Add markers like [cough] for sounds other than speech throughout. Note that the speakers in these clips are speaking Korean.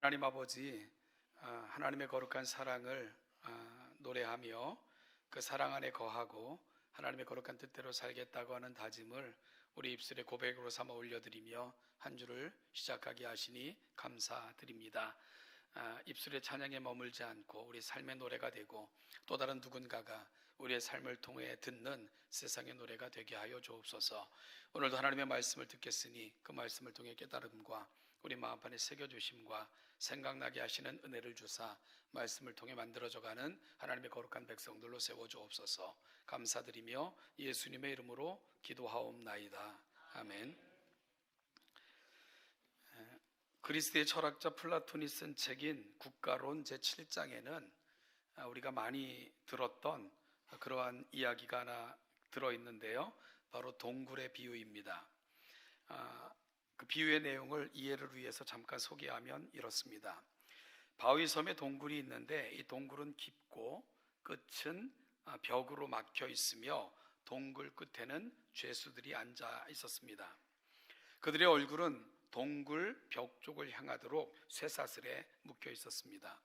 하나님 아버지 아, 하나님의 거룩한 사랑을 아, 노래하며 그 사랑 안에 거하고 하나님의 거룩한 뜻대로 살겠다고 하는 다짐을 우리 입술에 고백으로 삼아 올려드리며 한 주를 시작하게 하시니 감사드립니다. 아, 입술의 찬양에 머물지 않고 우리 삶의 노래가 되고 또 다른 누군가가 우리의 삶을 통해 듣는 세상의 노래가 되게 하여 주옵소서. 오늘도 하나님의 말씀을 듣겠으니 그 말씀을 통해 깨달음과 우리 마음판에 새겨 주심과 생각나게 하시는 은혜를 주사 말씀을 통해 만들어져가는 하나님의 거룩한 백성들로 세워주옵소서. 감사드리며 예수님의 이름으로 기도하옵나이다. 아멘. 에, 그리스의 철학자 플라톤이 쓴 책인 국가론 제7장에는 아, 우리가 많이 들었던 그러한 이야기가 하나 들어있는데요. 바로 동굴의 비유입니다 비유의 내용을 이해를 위해서 잠깐 소개하면 이렇습니다. 바위섬에 동굴이 있는데 이 동굴은 깊고 끝은 아, 벽으로 막혀 있으며 동굴 끝에는 죄수들이 앉아 있었습니다. 그들의 얼굴은 동굴 벽 쪽을 향하도록 쇠사슬에 묶여 있었습니다.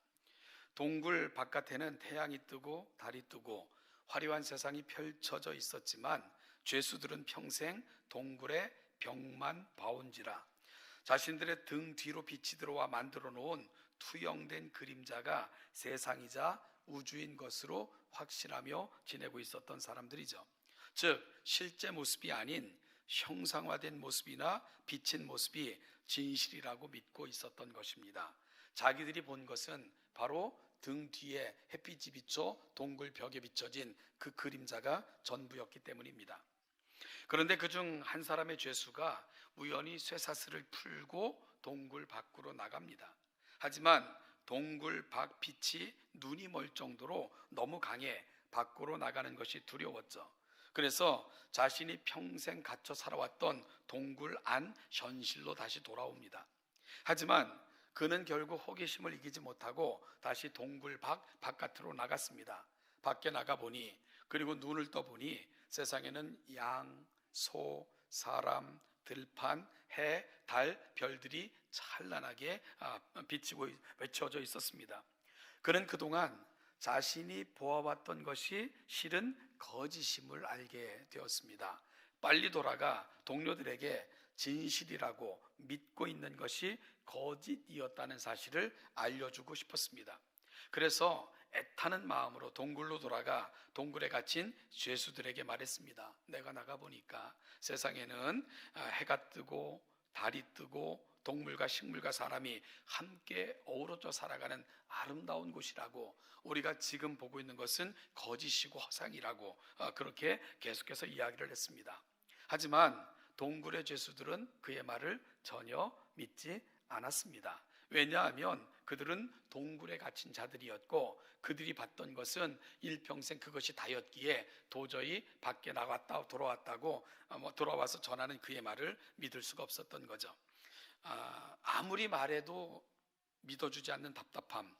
동굴 바깥에는 태양이 뜨고 달이 뜨고 화려한 세상이 펼쳐져 있었지만 죄수들은 평생 동굴에 벽만 봐온지라 자신들의 등 뒤로 빛이 들어와 만들어 놓은 투영된 그림자가 세상이자 우주인 것으로 확신하며 지내고 있었던 사람들이죠. 즉 실제 모습이 아닌 형상화된 모습이나 비친 모습이 진실이라고 믿고 있었던 것입니다. 자기들이 본 것은 바로 등 뒤에 햇빛이 비춰 동굴 벽에 비춰진 그 그림자가 전부였기 때문입니다. 그런데 그 중 한 사람의 죄수가 우연히 쇠사슬을 풀고 동굴 밖으로 나갑니다. 하지만 동굴 밖 빛이 눈이 멀 정도로 너무 강해 밖으로 나가는 것이 두려웠죠. 그래서 자신이 평생 갇혀 살아왔던 동굴 안 현실로 다시 돌아옵니다. 하지만 그는 결국 호기심을 이기지 못하고 다시 동굴 밖 바깥으로 나갔습니다. 밖에 나가 보니 그리고 눈을 떠 보니 세상에는 양, 소, 사람, 들판, 해, 달, 별들이 찬란하게 아, 비치고 외쳐져 있었습니다. 그는 그동안 자신이 보아왔던 것이 실은 거짓임을 알게 되었습니다. 빨리 돌아가 동료들에게 진실이라고 믿고 있는 것이 거짓이었다는 사실을 알려주고 싶었습니다. 그래서 애타는 마음으로 동굴로 돌아가 동굴에 갇힌 죄수들에게 말했습니다. 내가 나가 보니까 세상에는 아, 해가 뜨고 달이 뜨고 동물과 식물과 사람이 함께 어우러져 살아가는 아름다운 곳이라고 우리가 지금 보고 있는 것은 거짓이고 허상이라고 아, 그렇게 계속해서 이야기를 했습니다. 하지만 동굴의 죄수들은 그의 말을 전혀 믿지 않았습니다. 왜냐하면 그들은 동굴에 갇힌 자들이었고 그들이 봤던 것은 일평생 그것이 다였기에 도저히 밖에 나갔다 돌아왔다고 아, 뭐 돌아와서 전하는 그의 말을 믿을 수가 없었던 거죠. 아, 아무리 말해도 믿어주지 않는 답답함.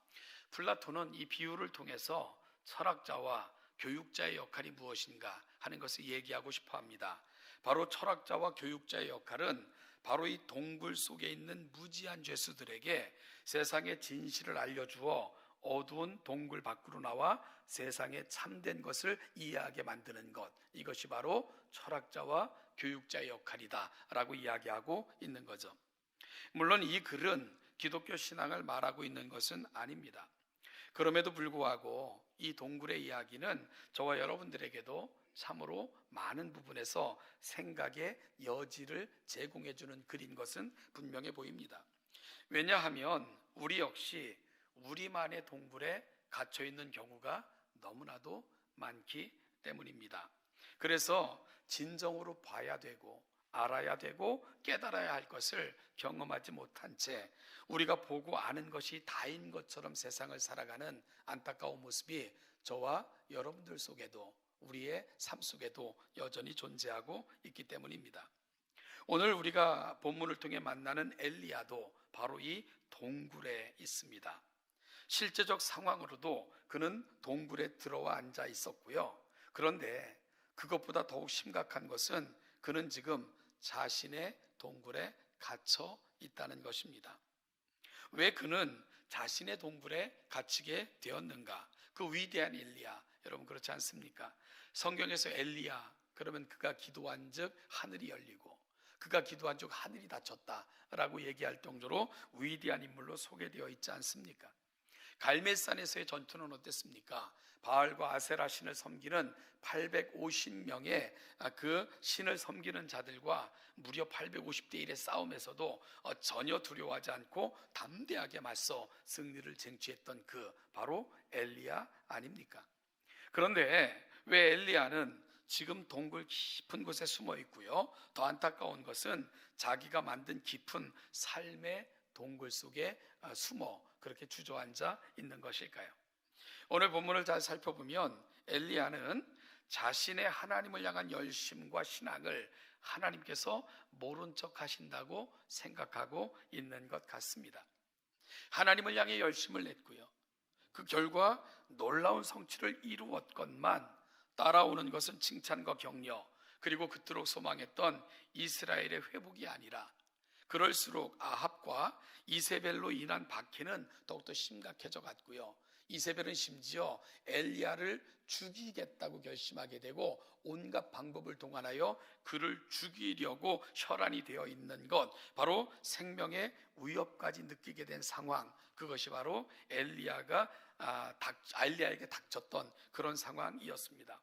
플라톤은 이 비유를 통해서 철학자와 교육자의 역할이 무엇인가 하는 것을 얘기하고 싶어 합니다. 바로 철학자와 교육자의 역할은 바로 이 동굴 속에 있는 무지한 죄수들에게 세상의 진실을 알려주어 어두운 동굴 밖으로 나와 세상에 참된 것을 이해하게 만드는 것. 이것이 바로 철학자와 교육자의 역할이다 라고 이야기하고 있는 거죠. 물론 이 글은 기독교 신앙을 말하고 있는 것은 아닙니다. 그럼에도 불구하고 이 동굴의 이야기는 저와 여러분들에게도 참으로 많은 부분에서 생각의 여지를 제공해 주는 글인 것은 분명해 보입니다. 왜냐하면 우리 역시 우리만의 동굴에 갇혀 있는 경우가 너무나도 많기 때문입니다. 그래서 진정으로 봐야 되고 알아야 되고 깨달아야 할 것을 경험하지 못한 채 우리가 보고 아는 것이 다인 것처럼 세상을 살아가는 안타까운 모습이 저와 여러분들 속에도 우리의 삶 속에도 여전히 존재하고 있기 때문입니다. 오늘 우리가 본문을 통해 만나는 엘리야도 바로 이 동굴에 있습니다. 실제적 상황으로도 그는 동굴에 들어와 앉아 있었고요. 그런데 그것보다 더욱 심각한 것은 그는 지금 자신의 동굴에 갇혀 있다는 것입니다. 왜 그는 자신의 동굴에 갇히게 되었는가? 그 위대한 엘리야. 여러분 그렇지 않습니까? 성경에서 엘리야 그러면 그가 기도한 즉 하늘이 열리고 그가 기도한 즉 하늘이 닫혔다라고 얘기할 정도로 위대한 인물로 소개되어 있지 않습니까? 갈멜산에서의 전투는 어땠습니까? 바알과 아세라 신을 섬기는 850명의 아, 그 신을 섬기는 자들과 무려 850대 1의 싸움에서도 어, 전혀 두려워하지 않고 담대하게 맞서 승리를 쟁취했던 그 바로 엘리야 아닙니까? 그런데 왜 엘리야는 지금 동굴 깊은 곳에 숨어 있고요. 더 안타까운 것은 자기가 만든 깊은 삶의 동굴 속에 아, 숨어 그렇게 주저앉아 있는 것일까요? 오늘 본문을 잘 살펴보면 엘리야는 자신의 하나님을 향한 열심과 신앙을 하나님께서 모른 척 하신다고 생각하고 있는 것 같습니다. 하나님을 향해 열심을 냈고요. 그 결과 놀라운 성취를 이루었건만 따라오는 것은 칭찬과 격려 그리고 그토록 소망했던 이스라엘의 회복이 아니라 그럴수록 아합과 이세벨로 인한 박해는 더욱더 심각해져 갔고요. 이세벨은 심지어 엘리야를 죽이겠다고 결심하게 되고 온갖 방법을 동원하여 그를 죽이려고 혈안이 되어 있는 것 바로 생명의 위협까지 느끼게 된 상황 그것이 바로 엘리야가 아, 닥, 엘리야에게 닥쳤던 그런 상황이었습니다.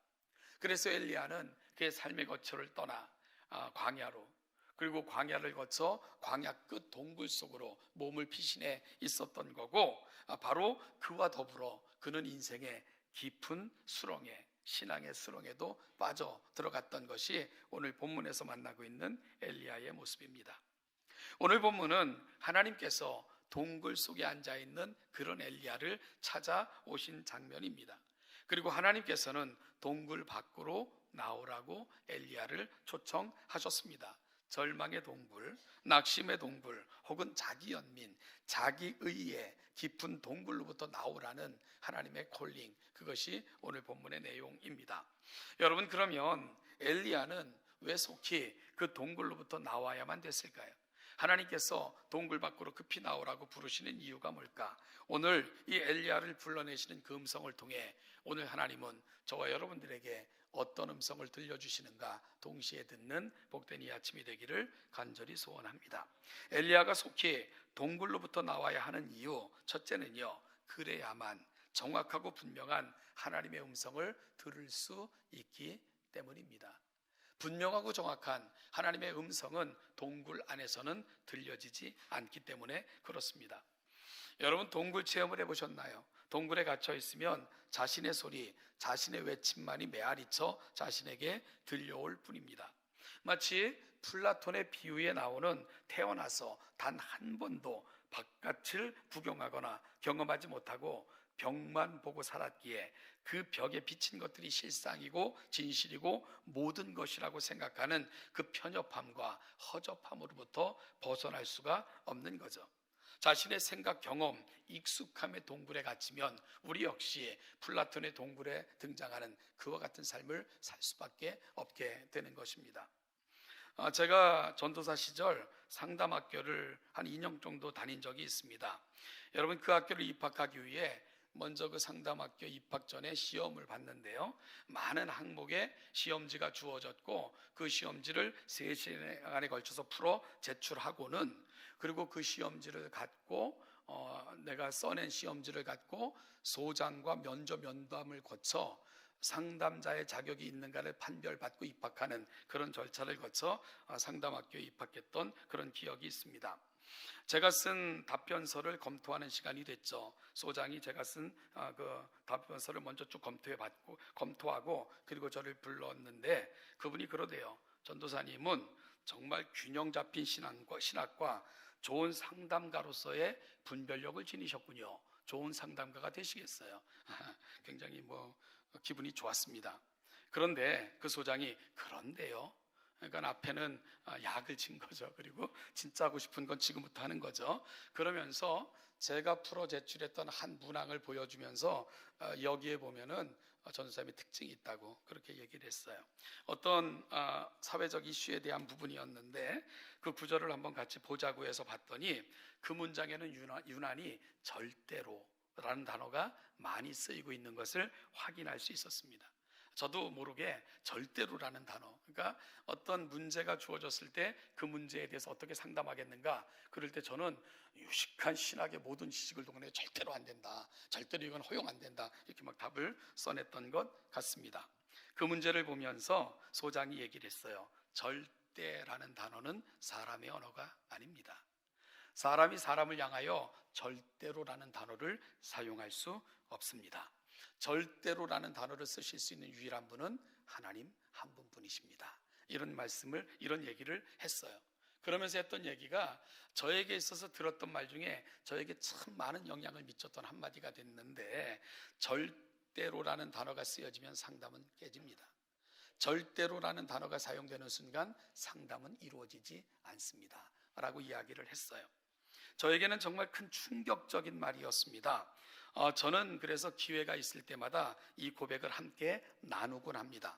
그래서 엘리야는 그의 삶의 거처를 떠나 아, 광야로 그리고 광야를 거쳐 광야 끝 동굴 속으로 몸을 피신해 있었던 거고 아, 바로 그와 더불어 그는 인생의 깊은 수렁에 신앙의 수렁에도 빠져 들어갔던 것이 오늘 본문에서 만나고 있는 엘리야의 모습입니다. 오늘 본문은 하나님께서 동굴 속에 앉아 있는 그런 엘리야를 찾아오신 장면입니다. 그리고 하나님께서는 동굴 밖으로 나오라고 엘리야를 초청하셨습니다. 절망의 동굴, 낙심의 동굴, 혹은 자기 연민, 자기 의의 깊은 동굴로부터 나오라는 하나님의 콜링, 그것이 오늘 본문의 내용입니다. 여러분 그러면 엘리야는 왜 속히 그 동굴로부터 나와야만 됐을까요? 하나님께서 동굴 밖으로 급히 나오라고 부르시는 이유가 뭘까? 오늘 이 엘리야를 불러내시는 그 음성을 통해 오늘 하나님은 저와 여러분들에게 어떤 음성을 들려주시는가 동시에 듣는 복된 이 아침이 되기를 간절히 소원합니다. 엘리야가 속히 동굴로부터 나와야 하는 이유 첫째는요. 그래야만 정확하고 분명한 하나님의 음성을 들을 수 있기 때문입니다. 분명하고 정확한 하나님의 음성은 동굴 안에서는 들려지지 않기 때문에 그렇습니다. 여러분 동굴 체험을 해보셨나요? 동굴에 갇혀 있으면 자신의 소리, 자신의 외침만이 메아리쳐 자신에게 들려올 뿐입니다. 마치 플라톤의 비유에 나오는 태어나서 단 한 번도 바깥을 구경하거나 경험하지 못하고 벽만 보고 살았기에 그 벽에 비친 것들이 실상이고 진실이고 모든 것이라고 생각하는 그 편협함과 허접함으로부터 벗어날 수가 없는 거죠. 자신의 생각, 경험, 익숙함의 동굴에 갇히면 우리 역시 플라톤의 동굴에 등장하는 그와 같은 삶을 살 수밖에 없게 되는 것입니다. 아, 제가 전도사 시절 상담학교를 한 2년 정도 다닌 적이 있습니다. 여러분 그 학교를 입학하기 위해 먼저 그 상담학교 입학 전에 시험을 봤는데요. 많은 항목의 시험지가 주어졌고 그 시험지를 3시간에 걸쳐서 풀어 제출하고는 그리고 그 시험지를 갖고 어, 내가 써낸 시험지를 갖고 소장과 면접 면담을 거쳐 상담자의 자격이 있는가를 판별받고 입학하는 그런 절차를 거쳐 어, 상담학교에 입학했던 그런 기억이 있습니다. 제가 쓴 답변서를 검토하는 시간이 됐죠. 소장이 제가 쓴그 어, 답변서를 먼저 쭉 검토해 받고 검토하고 그리고 저를 불렀는데 그분이 그러대요. 전도사님은 정말 균형 잡힌 신앙과 신학과 좋은 상담가로서의 분별력을 지니셨군요. 좋은 상담가가 되시겠어요. [laughs] 굉장히 뭐 기분이 좋았습니다. 그런데 그 소장이 그런데요. 그러니까 앞에는 아, 약을 친 거죠. 그리고 진짜 하고 싶은 건 지금부터 하는 거죠. 그러면서 제가 풀어 제출했던 한 문항을 보여주면서 어, 여기에 보면은 어, 전도사님의 특징이 있다고 그렇게 얘기를 했어요. 어떤 아, 사회적 이슈에 대한 부분이었는데 그 구절을 한번 같이 보자고 해서 봤더니 그 문장에는 유난, 유난히 절대로 라는 단어가 많이 쓰이고 있는 것을 확인할 수 있었습니다. 저도 모르게 절대로라는 단어, 그러니까 어떤 문제가 주어졌을 때 그 문제에 대해서 어떻게 상담하겠는가, 그럴 때 저는 유식한 신학의 모든 지식을 동원해 절대로 안 된다, 절대로 이건 허용 안 된다, 이렇게 막 답을 써냈던 것 같습니다. 그 문제를 보면서 소장이 얘기를 했어요. 절대라는 단어는 사람의 언어가 아닙니다. 사람이 사람을 향하여 절대로라는 단어를 사용할 수 없습니다. 절대로라는 단어를 쓰실 수 있는 유일한 분은 하나님 한 분뿐이십니다. 이런 말씀을 이런 얘기를 했어요. 그러면서 했던 얘기가 저에게 있어서 들었던 말 중에 저에게 참 많은 영향을 미쳤던 한마디가 됐는데 절대로라는 단어가 쓰여지면 상담은 깨집니다. 절대로라는 단어가 사용되는 순간 상담은 이루어지지 않습니다. 라고 이야기를 했어요. 저에게는 정말 큰 충격적인 말이었습니다. 어, 저는 그래서 기회가 있을 때마다 이 고백을 함께 나누곤 합니다.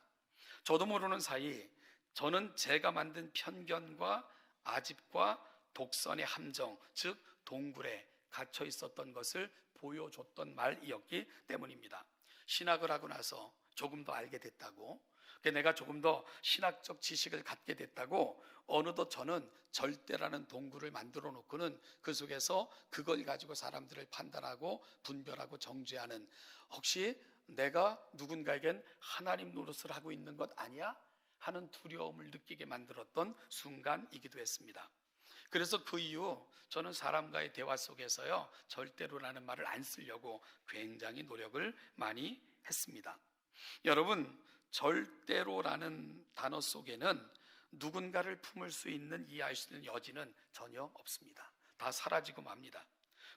저도 모르는 사이 저는 제가 만든 편견과 아집과 독선의 함정, 즉 동굴에 갇혀 있었던 것을 보여줬던 말이었기 때문입니다. 신학을 하고 나서 조금 더 알게 됐다고, 내가 조금 더 신학적 지식을 갖게 됐다고 어느덧 저는 절대라는 동굴을 만들어 놓고는 그 속에서 그걸 가지고 사람들을 판단하고 분별하고 정죄하는 혹시 내가 누군가에겐 하나님 노릇을 하고 있는 것 아니야? 하는 두려움을 느끼게 만들었던 순간이기도 했습니다. 그래서 그 이후 저는 사람과의 대화 속에서요, 절대로라는 말을 안 쓰려고 굉장히 노력을 많이 했습니다. 여러분, 절대로라는 단어 속에는 누군가를 품을 수 있는 이해할 수 있는 여지는 전혀 없습니다. 다 사라지고 맙니다.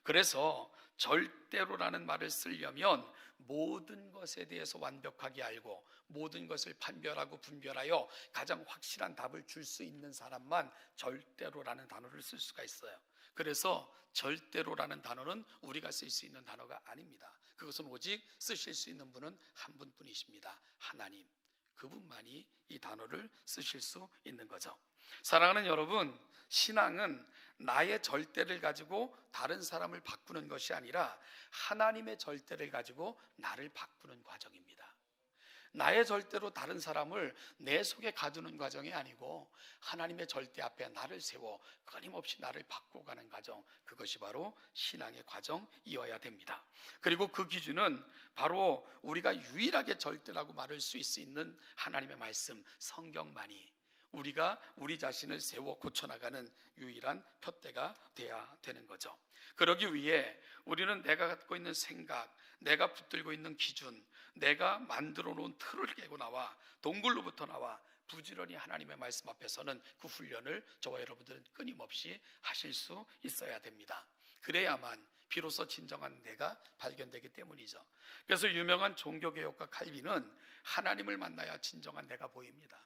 그래서 절대로라는 말을 쓰려면 모든 것에 대해서 완벽하게 알고 모든 것을 판별하고 분별하여 가장 확실한 답을 줄 수 있는 사람만 절대로라는 단어를 쓸 수가 있어요. 그래서 절대로라는 단어는 우리가 쓸 수 있는 단어가 아닙니다. 그것은 오직 쓰실 수 있는 분은 한 분뿐이십니다. 하나님. 그분만이 이 단어를 쓰실 수 있는 거죠. 사랑하는 여러분, 신앙은 나의 절대를 가지고 다른 사람을 바꾸는 것이 아니라 하나님의 절대를 가지고 나를 바꾸는 과정입니다. 나의 절대로 다른 사람을 내 속에 가두는 과정이 아니고 하나님의 절대 앞에 나를 세워 끊임없이 나를 바꿔가는 과정 그것이 바로 신앙의 과정이어야 됩니다. 그리고 그 기준은 바로 우리가 유일하게 절대라고 말할 수 있는 하나님의 말씀 성경만이 우리가 우리 자신을 세워 고쳐나가는 유일한 표대가 돼야 되는 거죠. 그러기 위해 우리는 내가 갖고 있는 생각, 내가 붙들고 있는 기준, 내가 만들어 놓은 틀을 깨고 나와 동굴로부터 나와 부지런히 하나님의 말씀 앞에서는 그 훈련을 저와 여러분들은 끊임없이 하실 수 있어야 됩니다. 그래야만 비로소 진정한 내가 발견되기 때문이죠. 그래서 유명한 종교개혁가 칼빈은 하나님을 만나야 진정한 내가 보입니다.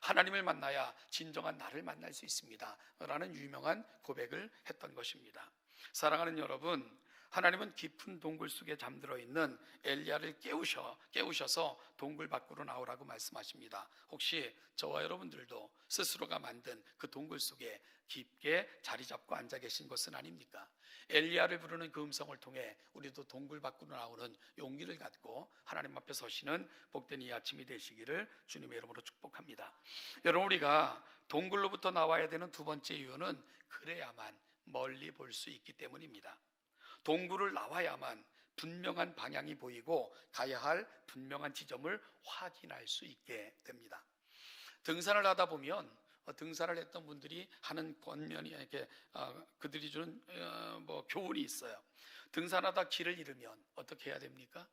하나님을 만나야 진정한 나를 만날 수 있습니다. 라는 유명한 고백을 했던 것입니다. 사랑하는 여러분, 하나님은 깊은 동굴 속에 잠들어 있는 엘리야를 깨우셔 깨우셔서 동굴 밖으로 나오라고 말씀하십니다. 혹시 저와 여러분들도 스스로가 만든 그 동굴 속에 깊게 자리 잡고 앉아 계신 것은 아닙니까? 엘리야를 부르는 그 음성을 통해 우리도 동굴 밖으로 나오는 용기를 갖고 하나님 앞에 서시는 복된 이 아침이 되시기를 주님의 이름으로 축복합니다. 여러분 우리가 동굴로부터 나와야 되는 두 번째 이유는 그래야만 멀리 볼 수 있기 때문입니다. 동굴을 나와야만 분명한 방향이 보이고 가야 할 분명한 지점을 확인할 수 있게 됩니다. 등산을 하다 보면 어, 등산을 했던 분들이 하는 권면이 이렇게 어, 그들이 주는 어, 뭐 교훈이 있어요. 등산하다 길을 잃으면 어떻게 해야 됩니까?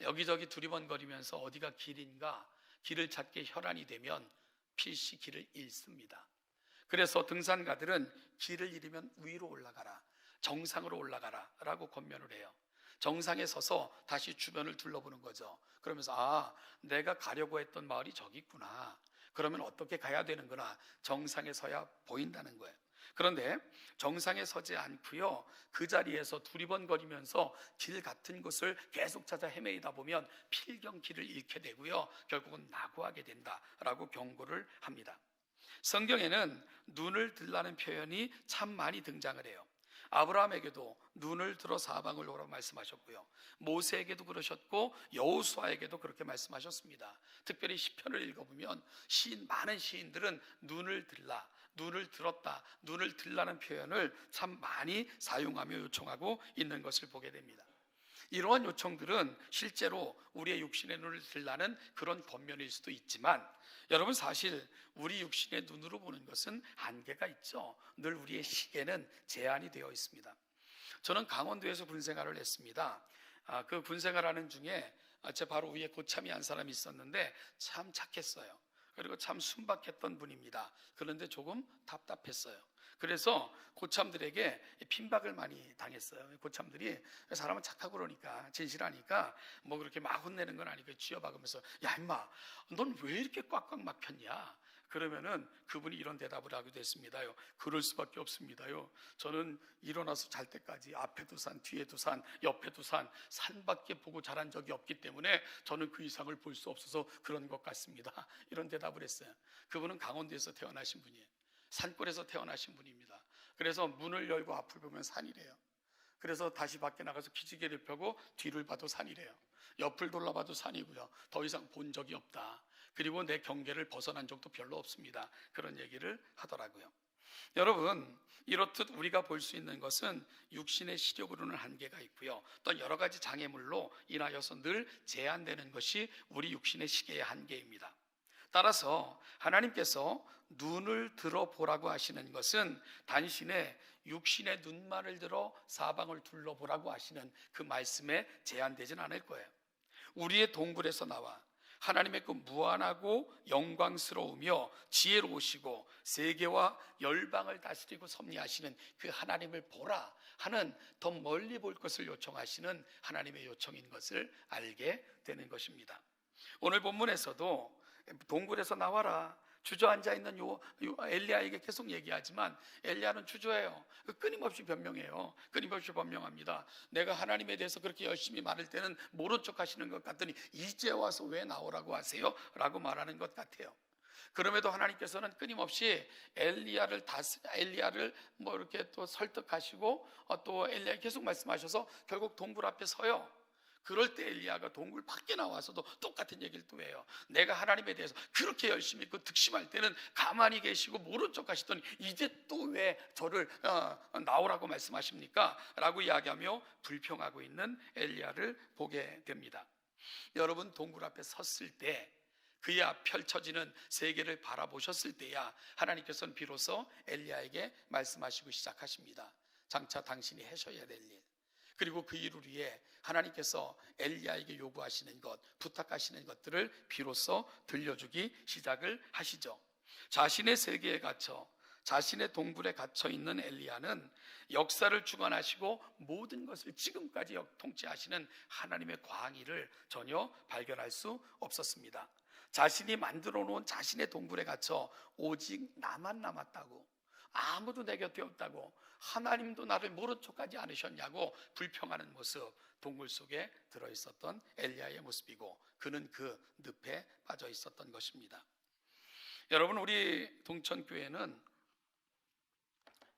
여기저기 두리번거리면서 어디가 길인가 길을 찾게 혈안이 되면 필시 길을 잃습니다. 그래서 등산가들은 길을 잃으면 위로 올라가라. 정상으로 올라가라 라고 권면을 해요. 정상에 서서 다시 주변을 둘러보는 거죠. 그러면서 아, 내가 가려고 했던 마을이 저기 있구나. 그러면 어떻게 가야 되는구나 정상에 서야 보인다는 거예요. 그런데 정상에 서지 않고요. 그 자리에서 두리번거리면서 길 같은 곳을 계속 찾아 헤매이다 보면 필경길을 잃게 되고요. 결국은 낙오하게 된다라고 경고를 합니다. 성경에는 눈을 들라는 표현이 참 많이 등장을 해요. 아브라함에게도 눈을 들어 사방을 오라고 말씀하셨고요. 모세에게도 그러셨고 여호수아에게도 그렇게 말씀하셨습니다. 특별히 시편을 읽어보면 시인 많은 시인들은 눈을 들라, 눈을 들었다, 눈을 들라는 표현을 참 많이 사용하며 요청하고 있는 것을 보게 됩니다. 이러한 요청들은 실제로 우리의 육신의 눈을 들라는 그런 권면일 수도 있지만 여러분 사실 우리 육신의 눈으로 보는 것은 한계가 있죠. 늘 우리의 시계는 제한이 되어 있습니다. 저는 강원도에서 군생활을 했습니다. 아, 그 군생활하는 중에 아, 제 바로 위에 고참이 한 사람이 있었는데 참 착했어요. 그리고 참 순박했던 분입니다. 그런데 조금 답답했어요. 그래서 고참들에게 핀박을 많이 당했어요. 고참들이 사람은 착하고 그러니까 진실하니까 뭐 그렇게 막 혼내는 건 아니고 쥐어박으면서 야 임마 넌 왜 이렇게 꽉꽉 막혔냐 그러면은 그분이 이런 대답을 하기도 했습니다요. 그럴 수밖에 없습니다요. 저는 일어나서 잘 때까지 앞에도 산, 뒤에도 산, 옆에도 산, 산밖에 보고 자란 적이 없기 때문에 저는 그 이상을 볼 수 없어서 그런 것 같습니다. 이런 대답을 했어요. 그분은 강원도에서 태어나신 분이에요. 산골에서 태어나신 분입니다. 그래서 문을 열고 앞을 보면 산이래요. 그래서 다시 밖에 나가서 기지개를 펴고 뒤를 봐도 산이래요. 옆을 돌아봐도 산이고요. 더 이상 본 적이 없다. 그리고 내 경계를 벗어난 적도 별로 없습니다. 그런 얘기를 하더라고요. 여러분, 이렇듯 우리가 볼 수 있는 것은 육신의 시력으로는 한계가 있고요. 또 여러 가지 장애물로 인하여서 늘 제한되는 것이 우리 육신의 시계의 한계입니다. 따라서 하나님께서 눈을 들어보라고 하시는 것은 단신의 육신의 눈만을 들어 사방을 둘러보라고 하시는 그 말씀에 제한되진 않을 거예요. 우리의 동굴에서 나와 하나님의 그 무한하고 영광스러우며 지혜로우시고 세계와 열방을 다스리고 섭리하시는 그 하나님을 보라 하는 더 멀리 볼 것을 요청하시는 하나님의 요청인 것을 알게 되는 것입니다. 오늘 본문에서도 동굴에서 나와라 주저앉아 있는 요, 요 엘리야에게 계속 얘기하지만 엘리야는 주저해요. 끊임없이 변명해요. 끊임없이 변명합니다. 내가 하나님에 대해서 그렇게 열심히 말할 때는 모른 척 하시는 것 같더니 이제 와서 왜 나오라고 하세요? 라고 말하는 것 같아요. 그럼에도 하나님께서는 끊임없이 엘리야를 다스 엘리야를 뭐 이렇게 또 설득하시고 어, 또 엘리야 계속 말씀하셔서 결국 동굴 앞에 서요. 그럴 때 엘리야가 동굴 밖에 나와서도 똑같은 얘기를 또 해요. 내가 하나님에 대해서 그렇게 열심히 그 득심할 때는 가만히 계시고 모른 척 하시더니 이제 또 왜 저를 어, 나오라고 말씀하십니까? 라고 이야기하며 불평하고 있는 엘리야를 보게 됩니다. 여러분 동굴 앞에 섰을 때 그의 앞 펼쳐지는 세계를 바라보셨을 때야 하나님께서는 비로소 엘리야에게 말씀하시고 시작하십니다. 장차 당신이 하셔야 될 일. 그리고 그 일을 위해 하나님께서 엘리야에게 요구하시는 것, 부탁하시는 것들을 비로소 들려주기 시작을 하시죠. 자신의 세계에 갇혀 자신의 동굴에 갇혀 있는 엘리야는 역사를 주관하시고 모든 것을 지금까지 통치하시는 하나님의 광의를 전혀 발견할 수 없었습니다. 자신이 만들어 놓은 자신의 동굴에 갇혀 오직 나만 남았다고 아무도 내 곁에 없다고 하나님도 나를 모른 척하지 않으셨냐고 불평하는 모습 동굴 속에 들어 있었던 엘리야의 모습이고 그는 그 늪에 빠져 있었던 것입니다. 여러분 우리 동천 교회는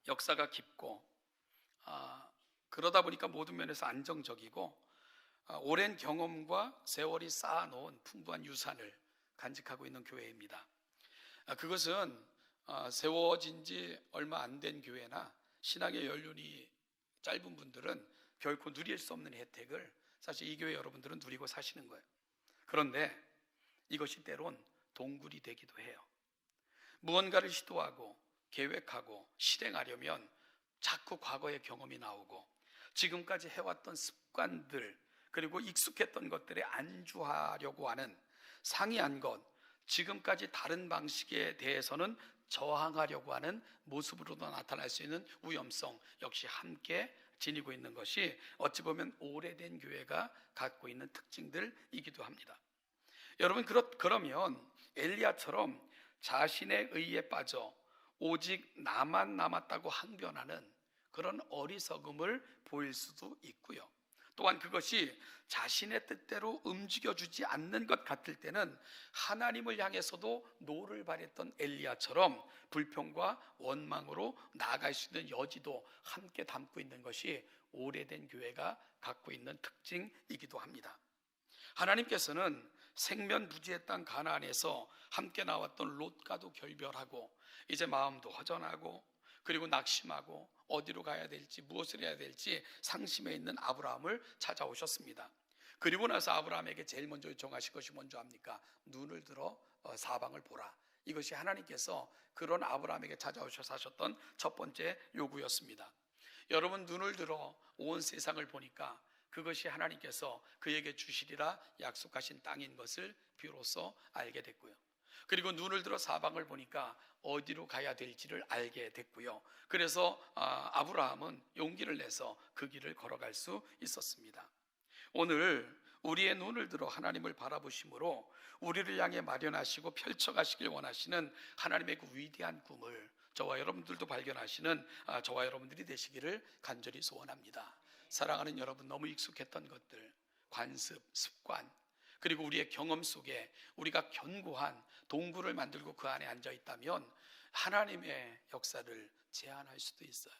역사가 깊고 아, 그러다 보니까 모든 면에서 안정적이고 아, 오랜 경험과 세월이 쌓아놓은 풍부한 유산을 간직하고 있는 교회입니다. 아, 그것은 아, 세워진 지 얼마 안 된 교회나 신앙의 연륜이 짧은 분들은 결코 누릴 수 없는 혜택을 사실 이 교회 여러분들은 누리고 사시는 거예요. 그런데 이것이 때론 동굴이 되기도 해요. 무언가를 시도하고 계획하고 실행하려면 자꾸 과거의 경험이 나오고 지금까지 해왔던 습관들 그리고 익숙했던 것들에 안주하려고 하는 상이한 것, 지금까지 다른 방식에 대해서는 저항하려고 하는 모습으로도 나타날 수 있는 위험성 역시 함께 지니고 있는 것이 어찌 보면 오래된 교회가 갖고 있는 특징들이기도 합니다. 여러분 그렇, 그러면 엘리야처럼 자신의 의에 빠져 오직 나만 남았다고 항변하는 그런 어리석음을 보일 수도 있고요. 또한 그것이 자신의 뜻대로 움직여주지 않는 것 같을 때는 하나님을 향해서도 노를 발했던 엘리야처럼 불평과 원망으로 나아갈 수 있는 여지도 함께 담고 있는 것이 오래된 교회가 갖고 있는 특징이기도 합니다. 하나님께서는 생면 부지의 땅 가나안에서 함께 나왔던 롯과도 결별하고 이제 마음도 허전하고 그리고 낙심하고 어디로 가야 될지 무엇을 해야 될지 상심해 있는 아브라함을 찾아오셨습니다. 그리고 나서 아브라함에게 제일 먼저 요청하신 것이 뭔지 압니까? 눈을 들어 어, 사방을 보라. 이것이 하나님께서 그런 아브라함에게 찾아오셔서 하셨던 첫 번째 요구였습니다. 여러분 눈을 들어 온 세상을 보니까 그것이 하나님께서 그에게 주시리라 약속하신 땅인 것을 비로소 알게 됐고요. 그리고 눈을 들어 사방을 보니까 어디로 가야 될지를 알게 됐고요. 그래서 아, 아브라함은 용기를 내서 그 길을 걸어갈 수 있었습니다. 오늘 우리의 눈을 들어 하나님을 바라보심으로 우리를 향해 마련하시고 펼쳐가시길 원하시는 하나님의 그 위대한 꿈을 저와 여러분들도 발견하시는 아, 저와 여러분들이 되시기를 간절히 소원합니다. 사랑하는 여러분 너무 익숙했던 것들, 관습, 습관, 그리고 우리의 경험 속에 우리가 견고한 동굴을 만들고 그 안에 앉아 있다면 하나님의 역사를 제한할 수도 있어요.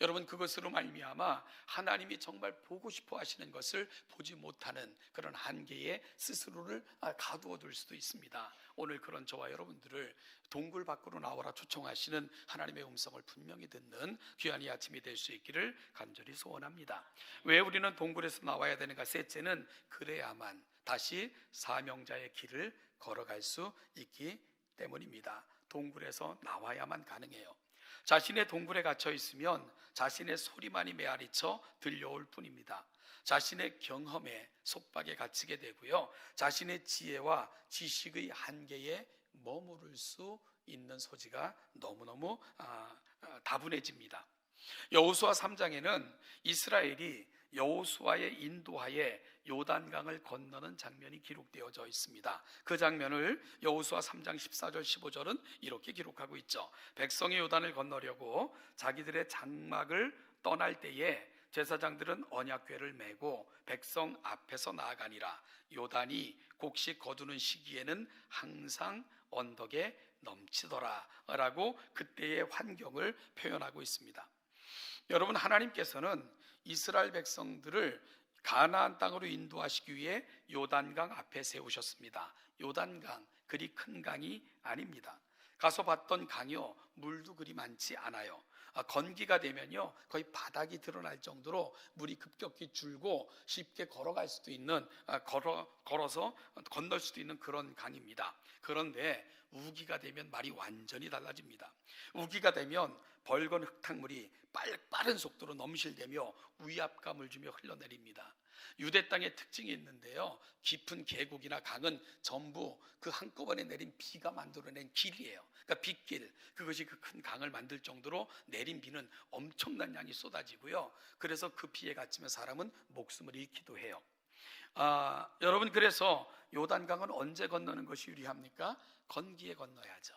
여러분 그것으로 말미암아 하나님이 정말 보고 싶어 하시는 것을 보지 못하는 그런 한계에 스스로를 아, 가두어 둘 수도 있습니다. 오늘 그런 저와 여러분들을 동굴 밖으로 나오라 초청하시는 하나님의 음성을 분명히 듣는 귀한 이 아침이 될 수 있기를 간절히 소원합니다. 왜 우리는 동굴에서 나와야 되는가? 셋째는 그래야만 다시 사명자의 길을 걸어갈 수 있기 때문입니다. 동굴에서 나와야만 가능해요. 자신의 동굴에 갇혀 있으면 자신의 소리만이 메아리쳐 들려올 뿐입니다. 자신의 경험에 속박에 갇히게 되고요. 자신의 지혜와 지식의 한계에 머무를 수 있는 소지가 너무너무 아, 아, 다분해집니다. 여호수아 3장에는 이스라엘이 여호수아의 인도하에 요단강을 건너는 장면이 기록되어져 있습니다. 그 장면을 여호수아 3장 14절 15절은 이렇게 기록하고 있죠. 백성이 요단을 건너려고 자기들의 장막을 떠날 때에 제사장들은 언약궤를 메고 백성 앞에서 나아가니라. 요단이 곡식 거두는 시기에는 항상 언덕에 넘치더라라고 그때의 환경을 표현하고 있습니다. 여러분 하나님께서는 이스라엘 백성들을 가나안 땅으로 인도하시기 위해 요단강 앞에 세우셨습니다. 요단강 그리 큰 강이 아닙니다. 가서 봤던 강이요 물도 그리 많지 않아요. 아, 건기가 되면요 거의 바닥이 드러날 정도로 물이 급격히 줄고 쉽게 걸어갈 수도 있는 아, 걸어 걸어서 건널 수도 있는 그런 강입니다. 그런데 우기가 되면 말이 완전히 달라집니다. 우기가 되면 벌건 흙탕물이 빠른 속도로 넘실대며 위압감을 주며 흘러내립니다. 유대 땅의 특징이 있는데요. 깊은 계곡이나 강은 전부 그 한꺼번에 내린 비가 만들어낸 길이에요. 그러니까 빗길. 그것이 그 큰 강을 만들 정도로 내린 비는 엄청난 양이 쏟아지고요. 그래서 그 비에 갇히면 사람은 목숨을 잃기도 해요. 아, 여러분 그래서 요단강은 언제 건너는 것이 유리합니까? 건기에 건너야죠.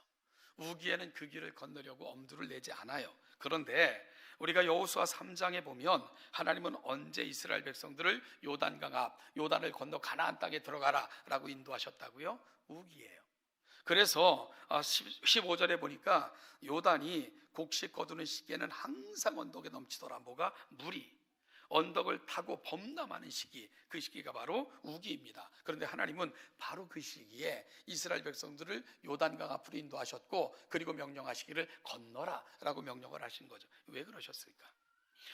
우기에는 그 길을 건너려고 엄두를 내지 않아요. 그런데 우리가 여호수아 3장에 보면 하나님은 언제 이스라엘 백성들을 요단강 앞 요단을 건너 가나안 땅에 들어가라라고 인도하셨다고요? 우기예요. 그래서 15절에 아, 보니까 요단이 곡식 거두는 시기에는 항상 언덕에 넘치더라. 뭐가 물이 언덕을 타고 범람하는 시기, 그 시기가 바로 우기입니다. 그런데 하나님은 바로 그 시기에 이스라엘 백성들을 요단강 앞으로 인도하셨고, 그리고 명령하시기를 건너라 라고 명령을 하신 거죠. 왜 그러셨을까?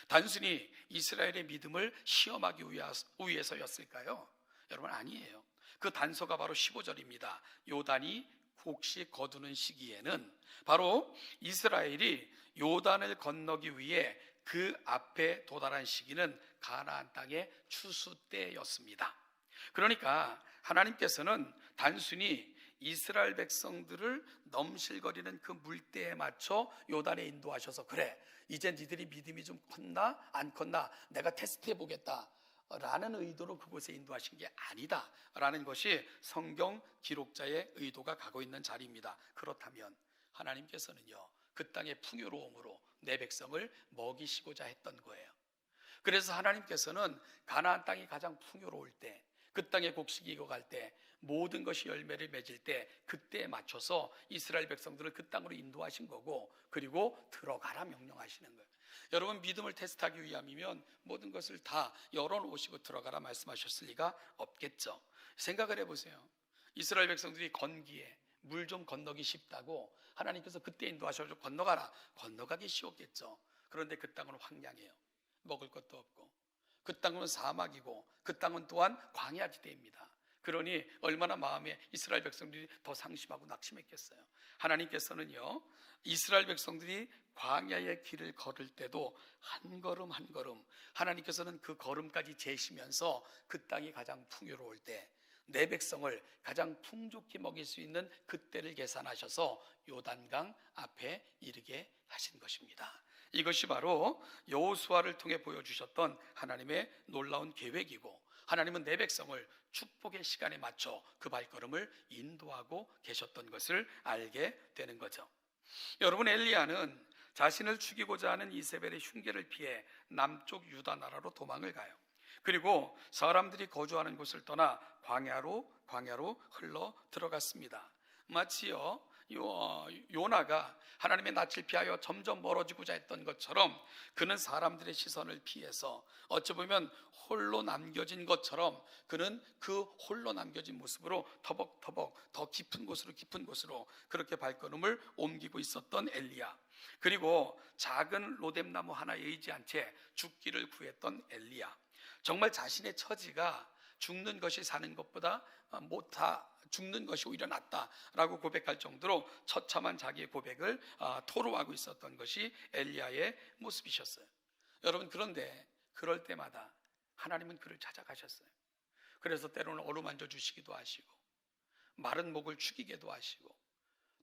단순히 이스라엘의 믿음을 시험하기 위해서였을까요? 여러분 아니에요. 그 단서가 바로 15절입니다. 요단이 곡식 거두는 시기에는 바로 이스라엘이 요단을 건너기 위해 그 앞에 도달한 시기는 가나안 땅의 추수 때였습니다. 그러니까 하나님께서는 단순히 이스라엘 백성들을 넘실거리는 그 물때에 맞춰 요단에 인도하셔서 그래 이제 니들이 믿음이 좀 컸나 안 컸나 내가 테스트해 보겠다 라는 의도로 그곳에 인도하신 게 아니다 라는 것이 성경 기록자의 의도가 가고 있는 자리입니다. 그렇다면 하나님께서는요 그 땅의 풍요로움으로 내 백성을 먹이시고자 했던 거예요. 그래서 하나님께서는 가나안 땅이 가장 풍요로울 때, 그 땅에 곡식이 익어갈 때, 모든 것이 열매를 맺을 때, 그때에 맞춰서 이스라엘 백성들을 그 땅으로 인도하신 거고, 그리고 들어가라 명령하시는 거예요. 여러분 믿음을 테스트하기 위함이면 모든 것을 다 열어놓으시고 들어가라 말씀하셨을 리가 없겠죠. 생각을 해보세요. 이스라엘 백성들이 건기에 물 좀 건너기 쉽다고 하나님께서 그때 인도하셔서 건너가라. 건너가기 쉬웠겠죠. 그런데 그 땅은 황량해요. 먹을 것도 없고. 그 땅은 사막이고 그 땅은 또한 광야 지대입니다. 그러니 얼마나 마음에 이스라엘 백성들이 더 상심하고 낙심했겠어요. 하나님께서는요, 이스라엘 백성들이 광야의 길을 걸을 때도 한 걸음 한 걸음 하나님께서는 그 걸음까지 재시면서 그 땅이 가장 풍요로울 때 내 백성을 가장 풍족히 먹일 수 있는 그때를 계산하셔서 요단강 앞에 이르게 하신 것입니다. 이것이 바로 여호수아를 통해 보여주셨던 하나님의 놀라운 계획이고 하나님은 내 백성을 축복의 시간에 맞춰 그 발걸음을 인도하고 계셨던 것을 알게 되는 거죠. 여러분 엘리야는 자신을 죽이고자 하는 이세벨의 흉계를 피해 남쪽 유다 나라로 도망을 가요. 그리고 사람들이 거주하는 곳을 떠나 광야로 광야로 흘러 들어갔습니다. 마치요 요, 요나가 하나님의 낯을 피하여 점점 멀어지고자 했던 것처럼 그는 사람들의 시선을 피해서 어찌 보면 홀로 남겨진 것처럼 그는 그 홀로 남겨진 모습으로 터벅터벅 더 깊은 곳으로 깊은 곳으로 그렇게 발걸음을 옮기고 있었던 엘리야. 그리고 작은 로뎀나무 하나에 의지한 채 죽기를 구했던 엘리야. 정말 자신의 처지가 죽는 것이 사는 것보다 못하 죽는 것이 오히려 낫다라고 고백할 정도로 처참한 자기의 고백을 아, 토로하고 있었던 것이 엘리야의 모습이셨어요. 여러분 그런데 그럴 때마다 하나님은 그를 찾아가셨어요. 그래서 때로는 어루만져 주시기도 하시고 마른 목을 축이게도 하시고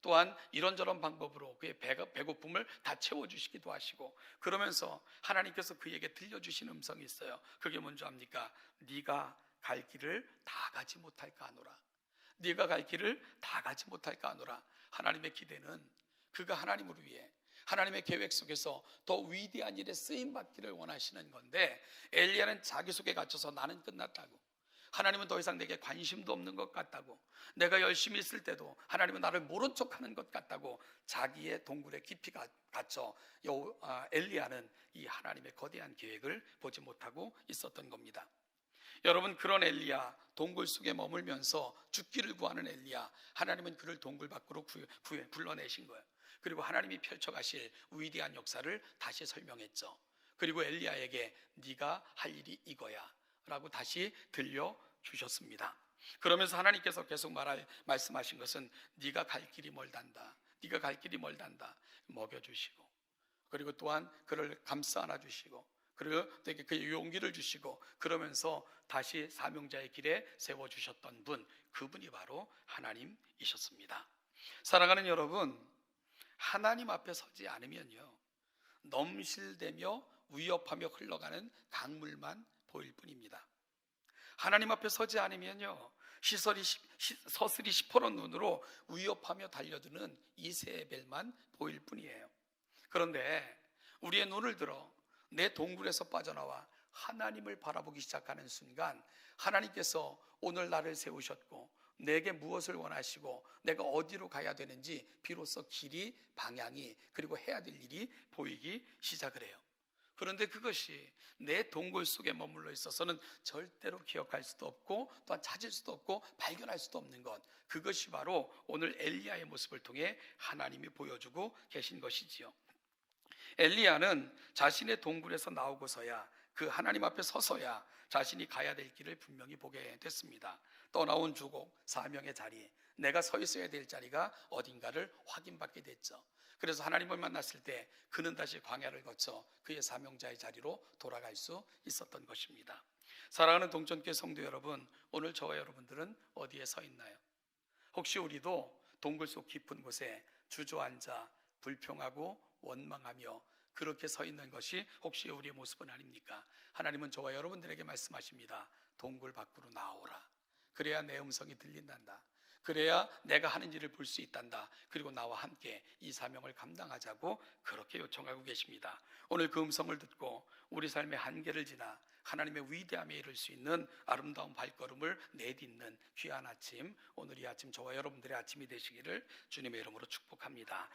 또한 이런저런 방법으로 그의 배고픔을 다 채워주시기도 하시고 그러면서 하나님께서 그에게 들려주신 음성이 있어요. 그게 뭔지 압니까? 네가 갈 길을 다 가지 못할까 하노라. 네가 갈 길을 다 가지 못할까 하노라. 하나님의 기대는 그가 하나님을 위해 하나님의 계획 속에서 더 위대한 일에 쓰임 받기를 원하시는 건데 엘리야는 자기 속에 갇혀서 나는 끝났다고. 하나님은 더 이상 내게 관심도 없는 것 같다고. 내가 열심히 있을 때도 하나님은 나를 모른 척하는 것 같다고 자기의 동굴에 깊이 갇혀 아, 엘리야는 이 하나님의 거대한 계획을 보지 못하고 있었던 겁니다. 여러분 그런 엘리야 동굴 속에 머물면서 죽기를 구하는 엘리야 하나님은 그를 동굴 밖으로 구해, 구해, 불러내신 거예요. 그리고 하나님이 펼쳐가실 위대한 역사를 다시 설명했죠. 그리고 엘리야에게 네가 할 일이 이거야 라고 다시 들려 주셨습니다. 그러면서 하나님께서 계속 말할 말씀하신 것은 네가 갈 길이 멀단다. 네가 갈 길이 멀단다. 먹여 주시고 그리고 또한 그를 감싸 안아 주시고 그리고 되게 그 용기를 주시고 그러면서 다시 사명자의 길에 세워 주셨던 분 그분이 바로 하나님이셨습니다. 사랑하는 여러분, 하나님 앞에 서지 않으면요 넘실대며 위협하며 흘러가는 강물만 보일 뿐입니다. 하나님 앞에 서지 않으면요 시설이 서슬이 시퍼런 눈으로 위협하며 달려드는 이세벨만 보일 뿐이에요. 그런데 우리의 눈을 들어 내 동굴에서 빠져나와 하나님을 바라보기 시작하는 순간 하나님께서 오늘 나를 세우셨고 내게 무엇을 원하시고 내가 어디로 가야 되는지 비로소 길이 방향이 그리고 해야 될 일이 보이기 시작을 해요. 그런데 그것이 내 동굴 속에 머물러 있어서는 절대로 기억할 수도 없고 또한 찾을 수도 없고 발견할 수도 없는 것. 그것이 바로 오늘 엘리야의 모습을 통해 하나님이 보여주고 계신 것이지요. 엘리야는 자신의 동굴에서 나오고서야 그 하나님 앞에 서서야 자신이 가야 될 길을 분명히 보게 됐습니다. 떠나온 주곡 사명의 자리, 내가 서 있어야 될 자리가 어딘가를 확인받게 됐죠. 그래서 하나님을 만났을 때 그는 다시 광야를 거쳐 그의 사명자의 자리로 돌아갈 수 있었던 것입니다. 사랑하는 동전교 성도 여러분, 오늘 저와 여러분들은 어디에 서 있나요? 혹시 우리도 동굴 속 깊은 곳에 주저앉아 불평하고 원망하며 그렇게 서 있는 것이 혹시 우리의 모습은 아닙니까? 하나님은 저와 여러분들에게 말씀하십니다. 동굴 밖으로 나오라. 그래야 내 음성이 들린단다. 그래야 내가 하는 일을 볼 수 있단다. 그리고 나와 함께 이 사명을 감당하자고 그렇게 요청하고 계십니다. 오늘 그 음성을 듣고 우리 삶의 한계를 지나 하나님의 위대함에 이를 수 있는 아름다운 발걸음을 내딛는 귀한 아침, 오늘 이 아침 저와 여러분들의 아침이 되시기를 주님의 이름으로 축복합니다.